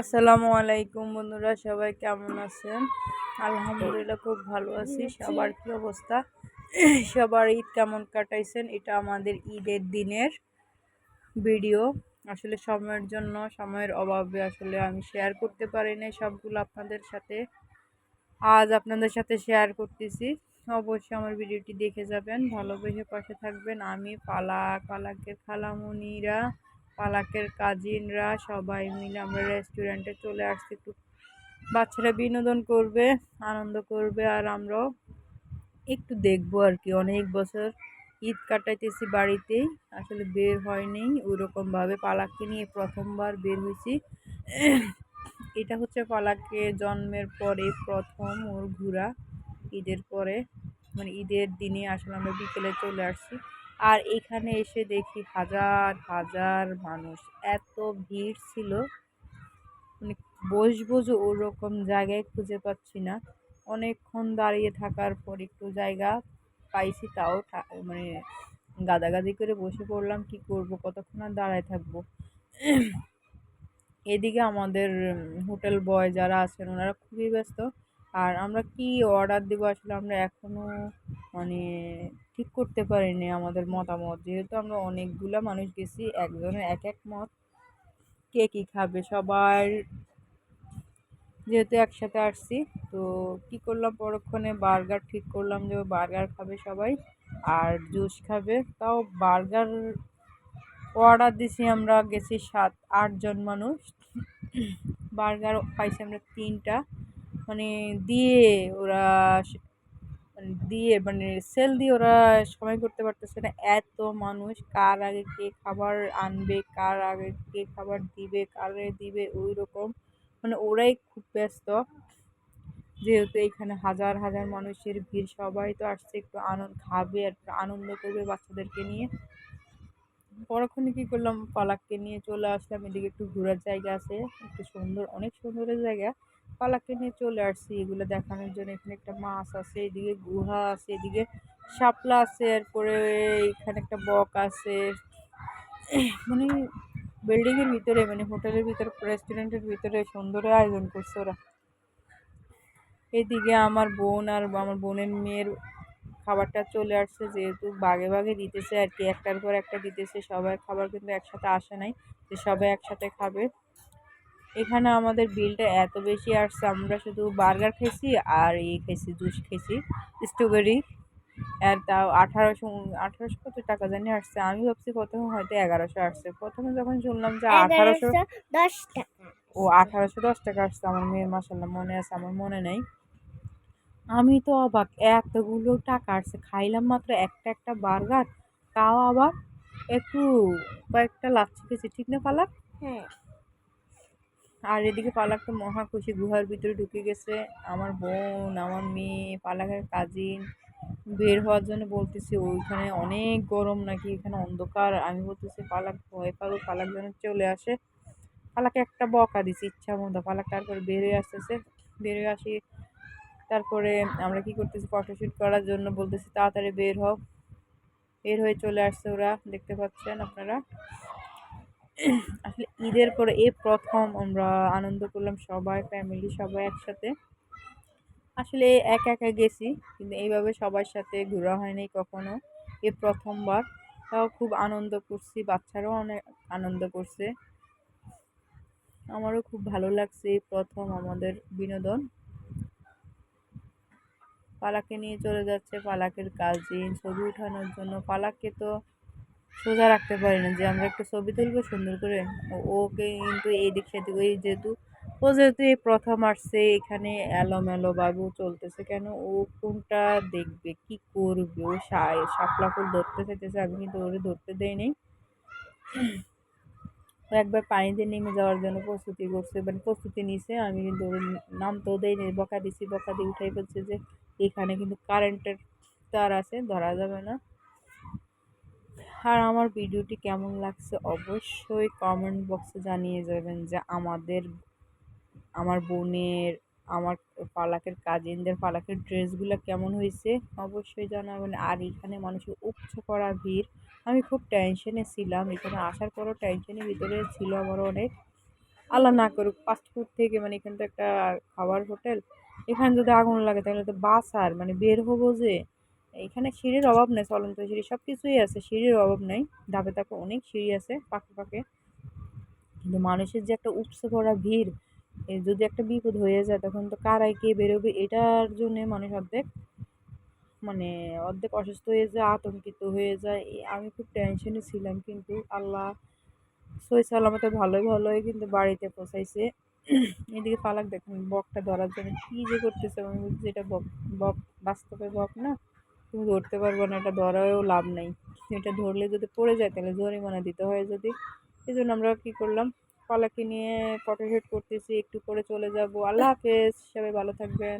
আসসালামু আলাইকুম বন্ধুরা সবাই কেমন আছেন? আলহামদুলিল্লাহ খুব ভালো আছি। সবার কি অবস্থা? সবার ঈদ কেমন কাটাইছেন? এটা আমাদের ঈদের দিনের ভিডিও। আসলে সময়ের জন্য সময়ের অভাবে আসলে আমি শেয়ার করতে পারি না সবগুলো আপনাদের সাথে। আজ আপনাদের সাথে শেয়ার করতেছি। অবশ্যই আমার ভিডিওটি দেখে যাবেন ভালোবেসে পাশে থাকবেন। আমি পালাক পালাকের খালামুনিরা পালাকের কাজিনরা সবাই মিলে আমরা রেস্টুরেন্টে চলে আসছি। একটু বাচ্চারা বিনোদন করবে, আনন্দ করবে আর আমরাও একটু দেখব আর কি। অনেক বছর ঈদ কাটাইতেছি বাড়িতেই আসলে বের হয়নি। ওইরকমভাবে পালাককে নিয়ে প্রথমবার বের হয়েছি। এটা হচ্ছে পালাককে জন্মের পরে প্রথম ওর ঘোরা। ঈদের পরে মানে ঈদের দিনে আসলে আমরা বিকেলে চলে আসছি। আর এখানে এসে দেখি হাজার হাজার মানুষ। এত ভিড় ছিল। মানে বসবো যে ওরকম জায়গায় খুঁজে পাচ্ছি না। অনেকক্ষণ দাঁড়িয়ে থাকার পর একটু জায়গা পাইছি, তাও মানে গাদাগাদি করে বসে পড়লাম। কি করব? কতক্ষণ আর দাঁড়ায় থাকব? এদিকে আমাদের হোটেল বয় যারা আছেন, ওনারা খুবই ব্যস্ত। আর আমরা কি অর্ডার দেবো আসলে আমরা এখনও মানে ঠিক করতে পারিনি আমাদের মতামত। যেহেতু আমরা অনেকগুলো মানুষ গেছি, একজনের এক এক মত কে কী খাবে, সবার যেহেতু একসাথে আসছি, তো কি করলাম পরক্ষণে বার্গার ঠিক করলাম যে বার্গার খাবে সবাই আর জুস খাবে। তাও বার্গার অর্ডার দিছি আমরা গেছি সাত, আটজন মানুষ। বার্গার পাইছি আমরা তিনটা। মানে দিয়ে ওরা মানে দিয়ে মানে সেল দিয়ে ওরা সময় করতে পারতেছে না। এত মানুষ কার আগে কে খাবার আনবে, কার আগে কে খাবার দিবে, কারে দিবে, ওই রকম। মানে ওরাই খুব ব্যস্ত। যেহেতু এখানে হাজার হাজার মানুষের ভিড়, সবাই তো আসছে একটু আনন্দ খাবে, একটু আনন্দ করবে বাচ্চাদেরকে নিয়ে। পরক্ষণে কী করলাম, পালাককে নিয়ে চলে আসলাম। এদিকে একটু ঘোরার জায়গা আছে, একটু সুন্দর, অনেক সুন্দরের জায়গা। পালাককে নিয়ে চলে আসছি, এগুলো দেখানোর জন্য। এখানে একটা মাছ আছে, এদিকে গুহা আছে, এদিকে শাপলা আছে, এরপরে এখানে একটা বক আছে। মানে বিল্ডিংয়ের ভিতরে মানে হোটেলের ভিতরে রেস্টুরেন্টের ভিতরে সুন্দর আয়োজন করছে ওরা। এদিকে আমার বোন আর আমার বোনের মেয়ের খাবারটা চলে আসছে, যেহেতু বাগে বাগে দিতেছে আর কি, একটার পর একটা দিতেছে, সবাই খাবার কিন্তু একসাথে আসে নাই, যে সবাই একসাথে খাবে। এখানে আমাদের বিলটা এত বেশি আসছে আমরা শুধু বার্গার খেয়েছি আর এই খেয়েছি জুস খেয়েছি স্ট্রবেরি। আর তাও আঠারোশো আঠারোশো কত টাকা জানি আসছে আমি ভাবছি প্রথমে হয়তো এগারোশো আসছে। প্রথমে যখন শুনলাম যে আঠারোশো দশ টাকা। ও আঠারোশো দশ টাকা আসছে আমার মেয়ের মাসাল্লাহ মনে আছে আমার মনে নেই। আমি তো অবাক এতগুলো টাকা আসছে খাইলাম মাত্র একটা একটা বার্গার তাও আবার একটু কয়েকটা লাচ্ছি খেয়েছি ঠিক না পালাক হ্যাঁ। আর এদিকে পালাক তো মহা খুশি, গুহার ভিতরে ঢুকে গেছে। আমার বোন, আমার মেয়ে, পালাকের কাজিন বের হওয়ার জন্য বলতেছি, ওইখানে অনেক গরম নাকি, এখানে অন্ধকার। আমি বলতেছি, পালাক ভয় পাবো, পালাক যেন চলে আসে। পালাকে একটা বকা দিছি, ইচ্ছা মতো। পালাক তারপরে বের হয়ে আসতেছে বের হয়ে আসি। তারপরে আমরা কি করতেছি ফটোশ্যুট করার জন্য বলতেছি, তাড়াতাড়ি বের হও। বের হয়ে চলে আসছে ওরা, দেখতে পাচ্ছেন আপনারা? আসলে ঈদের পরে এই প্রথম আমরা আনন্দ করলাম সবাই ফ্যামিলি সবাই একসাথে। আসলে একা একা গেছি, কিন্তু এইভাবে সবার সাথে ঘোরা হয়নি কখনো। এ প্রথমবার। তাও খুব আনন্দ করছি, বাচ্চারাও অনেক আনন্দ করছে। আমারও খুব ভালো লাগছে এই প্রথম আমাদের বিনোদন। পালাকে নিয়ে চলে যাচ্ছে, পালাকের কাজিন, ছবি ওঠানোর জন্য। পালাককে তো সোজা রাখতে পারি না যে আমরা একটা ছবি তুলবো সুন্দর করে। ওকে কিন্তু এই দিক সেদিক, ওই যেহেতু, ও যেহেতু এই প্রথম আসছে, এখানে এলোমেলো বাবু চলতেছে কেন? ও কোনটা দেখবে? কি করবে? ও শাপলা ফুল ধরতে চাইতেছে, আমি কিন্তু ওরে ধরতে দেই নেই। একবার পানিতে নেমে যাওয়ার জন্য প্রস্তুতি করছে মানে প্রস্তুতি নিছে, আমি কিন্তু ওর নামতেও দেই নেই, বকা দিছি, বকা দিয়ে উঠাই বলছে যে এখানে কিন্তু কারেন্টের তার আছে, ধরা যাবে না। আর আমার ভিডিওটি কেমন লাগছে অবশ্যই কমেন্ট বক্সে জানিয়ে যাবেন যে আমাদের, আমার বোনের, আমার পালাকের কাজিনদের পালাকের ড্রেসগুলো কেমন হয়েছে অবশ্যই জানাবেন। আর এখানে মানুষের উপচে পড়া ভিড়, আমি খুব টেনশনে ছিলাম। এখানে আসার পরও টেনশনের ভিতরে ছিল আমার অনেক। আল্লাহ না করুক ফাস্টফুড থেকে মানে এখানে তো একটা খাবার হোটেল এখানে যদি আগুন লাগে তাহলে তো বাস আর মানে বের হব যে। এখানে সিঁড়ির অভাব নেই চলন্ত সিঁড়ি সব কিছুই আছে, সিঁড়ির অভাব নেই, ধাপে ধাপে অনেক সিঁড়ি আছে, পাকে পাকে। কিন্তু মানুষের যে একটা উপসে পড়া ভিড় যদি একটা বিপদ হয়ে যায়, তখন তো কারায় কে বেরোবে, এটার জন্যে মানুষ অর্ধেক মানে অর্ধেক অসুস্থ হয়ে যায়, আতঙ্কিত হয়ে যায় আমি খুব টেনশনে ছিলাম, কিন্তু আল্লাহ সই সালামতে ভালোই ভালোই কিন্তু বাড়িতে পৌঁছাইছে। এদিকে পালাক দেখুন, বকটা ধরার জন্য কী যে করতেছে, আমি বলছি এটা বক বক, বাস্তবে বক না। তুমি ধরতে পারব না, এটা ধরায়ও লাভ নাই। এটা ধরলে যদি পড়ে যায়, তাহলে জরিমানা দিতে হয় যদি। এই জন্য আমরা কী করলাম? পালাকে নিয়ে ফটোশুট করতেছি, একটু করে চলে যাব। আল্লাহ হাফেজ, সবাই ভালো থাকবেন।